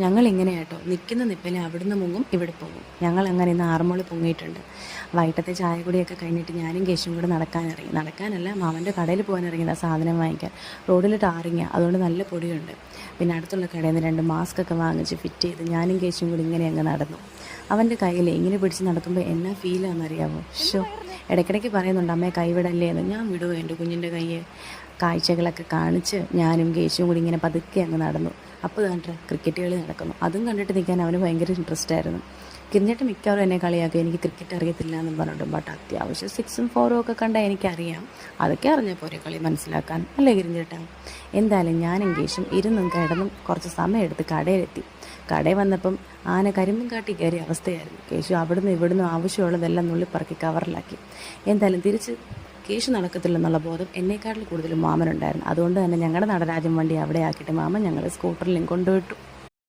ഞങ്ങൾ ഇങ്ങനെയാട്ടോ നിൽക്കുന്ന നിപ്പിലെ അവിടുന്ന് മുങ്ങും ഇവിടെ പോകും ഞങ്ങൾ അങ്ങനെ ഇന്ന് ആറന്മുള പൊങ്ങിയിട്ടുണ്ട്. വൈകിട്ടത്തെ ചായ കൂടിയൊക്കെ കഴിഞ്ഞിട്ട് ഞാനും കേശും കൂടെ നടക്കാനിറങ്ങി. നടക്കാനല്ല മാമന്റെ കടയിൽ പോകാൻ ഇറങ്ങിയതാണ് സാധനം വാങ്ങിക്കാൻ. റോഡിൽ ടാറിങ്ങ അതുകൊണ്ട് നല്ല പൊടിയുണ്ട്. പിന്നെ അടുത്തുള്ള കടയിൽ നിന്ന് രണ്ട് മാസ്ക് ഒക്കെ വാങ്ങിച്ച് ഫിറ്റ് ചെയ്ത് ഞാനും കേശും കൂടി ഇങ്ങനെ അങ്ങ് നടന്നു. അവന്റെ കയ്യിൽ ഇങ്ങനെ പിടിച്ച് നടക്കുമ്പോൾ എന്നാ ഫീലാണെന്നറിയാമോ ഷോ ഇടയ്ക്കിടയ്ക്ക് പറയുന്നുണ്ട് അമ്മയെ കൈവിടല്ലേ? എന്ന്. ഞാൻ വിടുവോ എന്റെ കുഞ്ഞിന്റെ കയ്യെ? കാഴ്ചകളൊക്കെ കാണിച്ച് ഞാനും കേശും കൂടി ഇങ്ങനെ പതുക്കെ അങ്ങ് നടന്നു. അപ്പോൾ കണ്ടിട്ട് ക്രിക്കറ്റ് കളി നടക്കുന്നു. അതും കണ്ടിട്ട് നിൽക്കാൻ അവന് ഭയങ്കര ഇൻട്രസ്റ്റ് ആയിരുന്നു. കിരിഞ്ഞിട്ട് മിക്കവാറും എന്നെ കളിയാക്കി എനിക്ക് ക്രിക്കറ്റ് അറിയത്തില്ല എന്നും പറഞ്ഞിട്ട്. ബട്ട് അത്യാവശ്യം സിക്സും ഫോറും ഒക്കെ കണ്ടാൽ എനിക്കറിയാം. അതൊക്കെ അറിഞ്ഞാൽ പോരെ കളി മനസ്സിലാക്കാൻ. അല്ലേ കിരിഞ്ഞിട്ടാ എന്തായാലും ഞാനും കേശും ഇരുന്നും കിടന്നും കുറച്ച് സമയം എടുത്ത് കടയിലെത്തി. കടയിൽ വന്നപ്പം ആന കരിമ്പും കാട്ടി കയറിയ അവസ്ഥയായിരുന്നു. കേശു അവിടുന്ന് ഇവിടുന്ന് ആവശ്യമുള്ളതെല്ലാം നുള്ളിപ്പറക്കി കവറിലാക്കി എന്തായാലും തിരിച്ച് കേശു നടക്കത്തില്ലെന്നുള്ള ബോധം എന്നെക്കാട്ടിൽ കൂടുതലും മാമനുണ്ടായിരുന്നു. അതുകൊണ്ട് തന്നെ ഞങ്ങളുടെ നടരാജൻ വണ്ടി അവിടെ ആക്കിയിട്ട് മാമൻ ഞങ്ങൾ സ്കൂട്ടറിലും കൊണ്ടുവിട്ടു.